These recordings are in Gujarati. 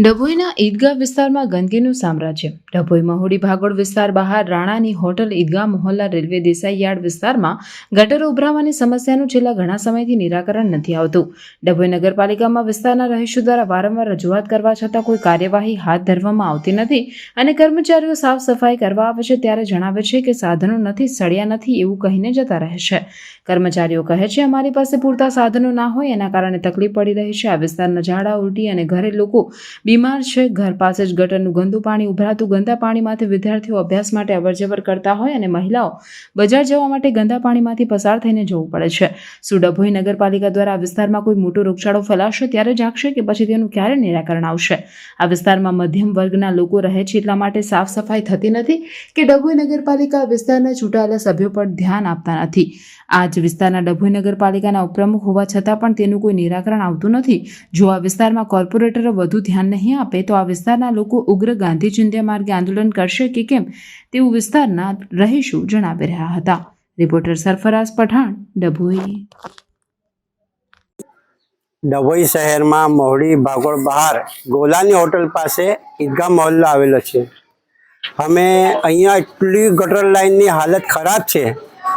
ડભોઈના ઈદગાહ વિસ્તારમાં ગંદકીનું સામ્રાજ્ય. ડભોઈ, મહુડી, ભાગોળ વિસ્તાર બહાર રાણાની હોટલ, ઈદગાહ, મોહલ્લા, રેલવે, દેસાઈ યાર્ડ વિસ્તારમાં ગટર ઉભરાવાની સમસ્યાનું છેલ્લા ઘણા સમયથી નિરાકરણ નથી આવતું. ડભોઈ નગરપાલિકામાં વિસ્તારના રહીશો દ્વારા વારંવાર રજૂઆત કરવા છતાં કોઈ કાર્યવાહી હાથ ધરવામાં આવતી નથી અને કર્મચારીઓ સાફ સફાઈ કરવા આવે છે ત્યારે જણાવે છે કે સાધનો નથી, સળિયા નથી એવું કહીને જતા રહે છે. કર્મચારીઓ કહે છે, અમારી પાસે પૂરતા સાધનો ના હોય, એના કારણે તકલીફ પડી રહી છે. આ વિસ્તારના ઝાડા ઉલટી અને ઘરે લોકો બીમાર છે. ઘર પાસે જ ગટરનું ગંદુ પાણી ઉભરાતું ગંદા પાણીમાંથી વિદ્યાર્થીઓ અભ્યાસ માટે અવરજવર કરતા હોય અને મહિલાઓ બજાર જવા માટે ગંદા પાણીમાંથી પસાર થઈને જવું પડે છે. સુડભોઈ ડભોઈ નગરપાલિકા દ્વારા આ વિસ્તારમાં કોઈ મોટો રોગચાળો ફેલાશે ત્યારે જાગશે કે પછી તેનું ક્યારે નિરાકરણ આવશે? આ વિસ્તારમાં મધ્યમ વર્ગના લોકો રહે છે એટલા માટે સાફ સફાઈ થતી નથી કે ડભોઈ નગરપાલિકા વિસ્તારના ચૂંટાયેલા સભ્યો પર ધ્યાન આપતા નથી. આ જ વિસ્તારના ડભોઈ નગરપાલિકાના ઉપપ્રમુખ હોવા છતાં પણ તેનું કોઈ નિરાકરણ આવતું નથી. જો આ વિસ્તારમાં કોર્પોરેટરો વધુ ધ્યાન નહીં આપે, તો આ વિસ્તારના લોકો ઉગ્ર ગાંધી ચિંધ્યા માર્ગે આંદોલન કરશે કે કેમ? તેવું વિસ્તારના રહીશો જણાવી રહ્યા હતા. રિપોર્ટર સરફરાઝ પઠાણ, ડભોઈ. ડભોઈ શહેરમાં મહુડી ભાગોળ બહાર ગોલાની હોટલ પાસે ઈદગાહ મહોલ્લો આવેલો છે. અમે અહીંયા એટલી ગટર લાઇનની હાલત ખરાબ છે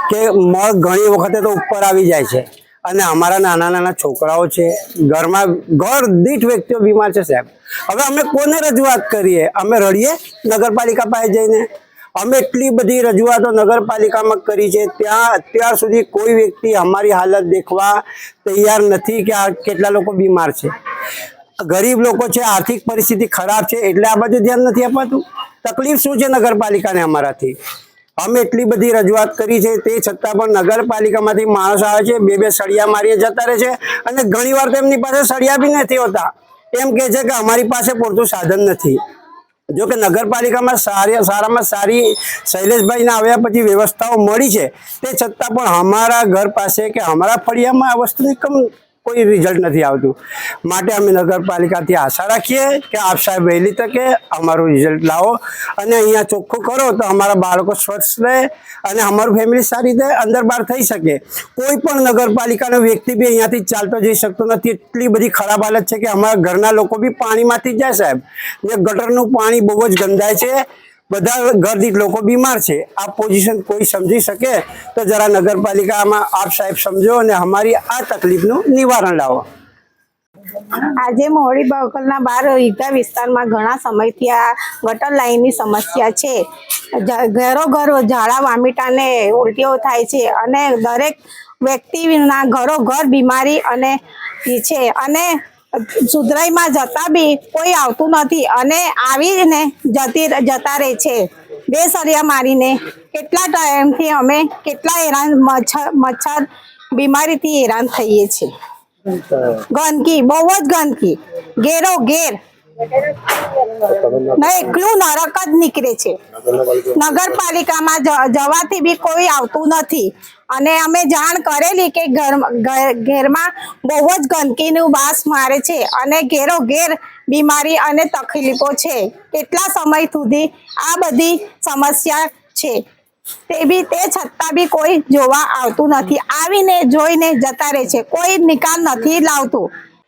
કે મગ ઘણી વખતે તો ઉપર આવી જાય છે. અને અમારા નાના નાના છોકરાઓ છે, ઘરમાં ઘર દીઠ વ્યક્તિઓ બીમાર છે સાહેબ. હવે અમે કોને રજૂઆત કરીએ? અમે રડીએ નગરપાલિકા પાસે જઈને. અમે એટલી બધી રજૂઆતો નગરપાલિકામાં કરી છે, ત્યાં અત્યાર સુધી કોઈ વ્યક્તિ અમારી હાલત દેખવા તૈયાર નથી કે આ કેટલા લોકો બીમાર છે. ગરીબ લોકો છે, આર્થિક પરિસ્થિતિ ખરાબ છે, એટલે આ બાજુ ધ્યાન નથી અપાતું. તકલીફ શું છે નગરપાલિકાને અમારાથી? અમે એટલી બધી રજૂઆત કરી છે, તે છતાં પણ નગરપાલિકામાંથી માણસ આવે છે, બે બે સળિયા મારીએ જતા રહે છે અને ઘણીવાર તો એમની પાસે સળિયા બી નથી હોતા. એમ કહે છે કે અમારી પાસે પૂરતું સાધન નથી. જો કે નગરપાલિકામાં સારી, સારામાં સારી શૈલેષભાઈને આવ્યા પછી વ્યવસ્થાઓ મળી છે, તે છતાં પણ અમારા ઘર પાસે કે અમારા ફળિયામાં આ વસ્તુની કમ કોઈ રિઝલ્ટ નથી આવતું. માટે અમે નગરપાલિકાથી આશા રાખીએ કે આપ સાહેબ વહેલી તકે અમારું રિઝલ્ટ લાવો. અને અહીંયા ચોખ્ખું કરો તો અમારા બાળકો સ્વચ્છ રહે અને અમારું ફેમિલી સારી રીતે અંદર બહાર થઈ શકે. કોઈ પણ નગરપાલિકાનો વ્યક્તિ બી અહીંયાથી ચાલતો જઈ શકતો નથી. એટલી બધી ખરાબ હાલત છે કે અમારા ઘરના લોકો બી પાણીમાંથી જાય સાહેબ. ને ગટરનું પાણી બહુ જ ગંધાય છે. બધા ઘરદીઠ લોકો બીમાર છે. આ પોઝિશન કોઈ સમજી શકે? તો જરા નગરપાલિકામાં આપ સાહેબ સમજો અને અમારી આ તકલીફનું નિવારણ લાવો. આજે મોડી બકલના બાર ઈટા વિસ્તારમાં ઘણા સમયથી આ ગટર લાઈનની સમસ્યા છે. ઘરો ઘરો ઘર ઝાડા વામીટાને ઉલટીઓ થાય છે અને દરેક વ્યક્તિના ઘરો ઘર બીમારી અને છે. અને સુધરાઈમાં જતા બી કોઈ આવતું નથી અને આવીને જતી જતા રહે છે. બે સળિયા મારીને કેટલા ટાઈમથી અમે કેટલા હેરાન મચ્છર મચ્છર બીમારીથી હેરાન થઈએ છીએ. ગંદકી બહુ જ ગંદકી. ઘેરો ઘેર. ને એકલું નરક જ નીકળે છે. નગરપાલિકામાં જવાથી બી કોઈ આવતું નથી. અને અમે જાણ કરેલી કે ઘર, ઘર- ઘેરમાં બહુ જ ગંદકીનું વાસ મારે છે અને ઘેરો ઘેર બીમારી અને તકલીફો છે. કેટલા સમય સુધી આ બધી સમસ્યા છે? તે બી, તે છતાં બી કોઈ જોવા આવતું નથી. આવીને જોઈને જતા રહે છે. કોઈ નિકાલ નથી લાવતું.